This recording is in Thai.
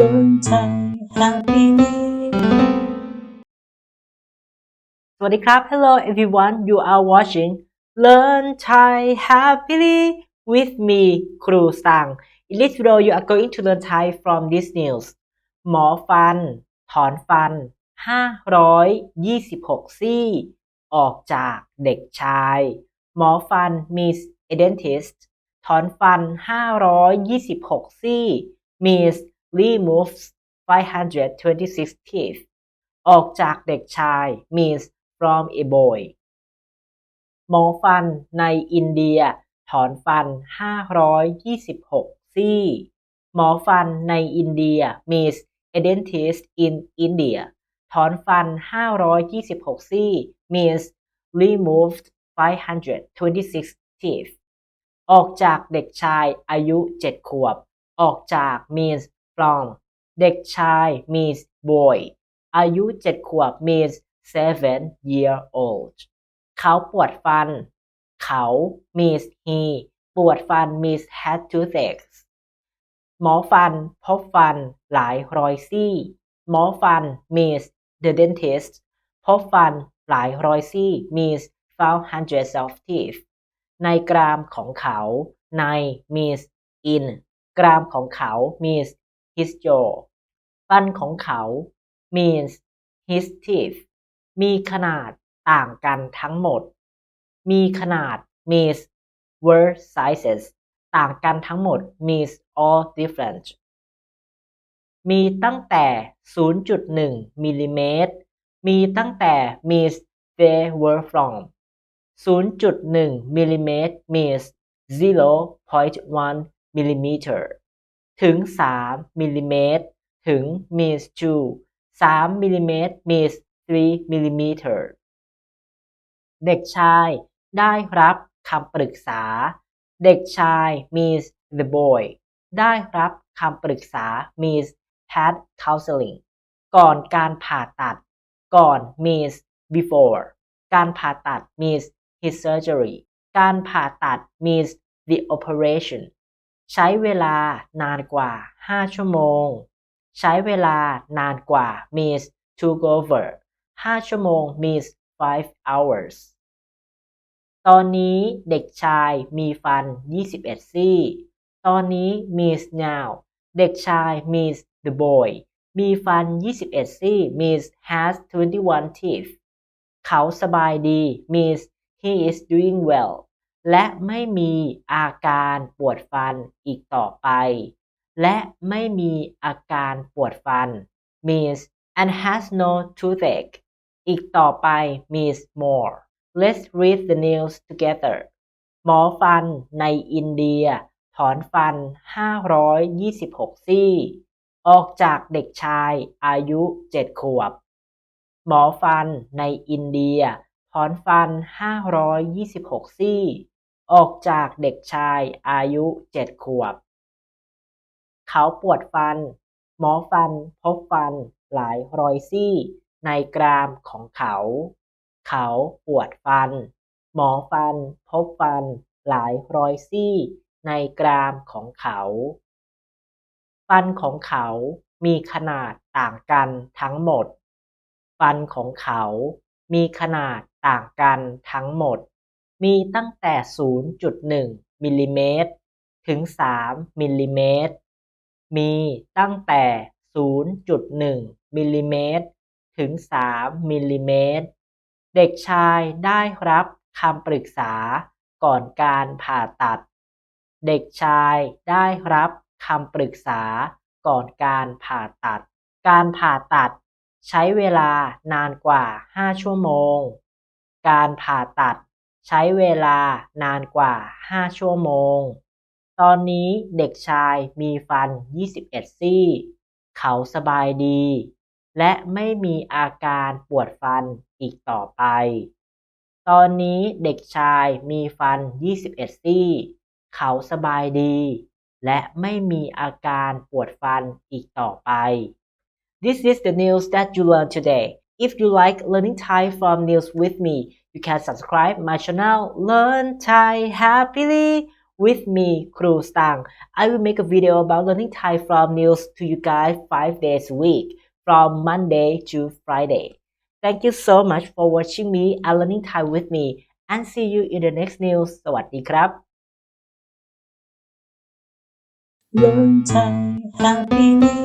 Learn Thai happily สวัสดีครับ Hello everyone you are watching Learn Thai happily with me ครูสัง In this video you are going to learn Thai from this news หมอฟัน ถอนฟัน 526 ซี่ ออกจากเด็กชาย หมอฟัน Miss a dentist ถอนฟัน 526 ซี่ Miss removes 526 teeth ออกจากเด็กชาย means from a boy หมอฟันในอินเดีย ถอนฟัน 526 ซี่ หมอฟันในอินเดีย means a dentist in India ถอนฟัน 526 ซี่ means removed 526 teeth ออกจากเด็กชายอายุ 7 ขวบ ออกจาก means from เด็กชาย means boy อายุ 7 ขวบ means seven year old เขาปวดฟัน เขา means he ปวดฟัน means had toothaches หมอฟัน พบฟัน หลายรอยซี่ หมอฟัน means the dentist พบฟัน หลายรอยซี่ means found hundreds of teeth ในกรามของเขา ใน means in กรามของเขา means his jaw ฟันของเขา means his teeth มีขนาดต่างกันทั้งหมด มีขนาด means were sizes ต่างกันทั้งหมด means all different มีตั้งแต่ 0.1 มิลลิเมตร มีตั้งแต่ means they were from 0.1 มิลลิเมตร means 0.1มิลลิเมตร ถึง 3มิลลิเมตรถึง means 2 3มิลลิเมตร means 3มิลลิเมตรเด็กชายได้รับคำปรึกษา เด็กชาย means the boy ได้รับคำปรึกษา means had counseling ก่อนการผ่าตัด ก่อน means before การผ่าตัด means his surgery การผ่าตัด means the operation ใช้เวลานานกว่า 5 ชั่วโมง ใช้เวลานานกว่า means took over 5 ชั่วโมง means 5 hours ตอนนี้เด็กชายมีฟัน 21 ซี่ ตอนนี้ means now เด็กชาย means the boy มีฟัน 21 ซี่ means has 21 teeth เขาสบายดี means he is doing well และไม่มีอาการปวดฟันอีกต่อไป และไม่มีอาการปวดฟัน means and has no toothache อีกต่อไป means more let's read the news together หมอฟันในอินเดีย ถอนฟัน 526 ซี่ ออกจากเด็กชายอายุ 7 ขวบ หมอฟันในอินเดีย ถอนฟัน 526 ซี่ ออกจากเด็กชายอายุ7ขวบ เขาปวดฟัน หมอฟันพบฟันหลายรอยซี่ ในกรามของเขา เขาปวดฟัน หมอฟันพบฟันหลายรอยซี่ ในกรามของเขา ฟันของเขามีขนาดต่างกันทั้งหมด ฟันของเขามีขนาดต่างกันทั้งหมด มีตั้งแต่ 0.1มิลลิเมตรถึง 3มิลลิเมตร มีตั้งแต่ 0.1มิลลิเมตรถึง 3มิลลิเมตร เด็กชายได้รับคำปรึกษาก่อนการผ่าตัด เด็กชายได้รับคำปรึกษาก่อนการผ่าตัด การผ่าตัดใช้เวลานานกว่า 5 ชั่วโมง การผ่าตัด ใช้เวลานานกว่า 5 ชั่วโมง ตอนนี้เด็กชายมีฟัน 21 ซี่ เขาสบายดี และไม่มีอาการปวดฟันอีกต่อไป ตอนนี้เด็กชายมีฟัน 21 ซี่ เขาสบายดี และไม่มีอาการปวดฟันอีกต่อไป This is the news that you learned today. If you like learning Thai from news with me, you can subscribe my channel Learn Thai Happily with me, Kru Stang. I will make a video about learning Thai from news to you guys five days a week, from Monday to Friday. Thank you so much for watching me and learning Thai with me, and see you in the next news. สวัสดีครับ Learn Thai Happy New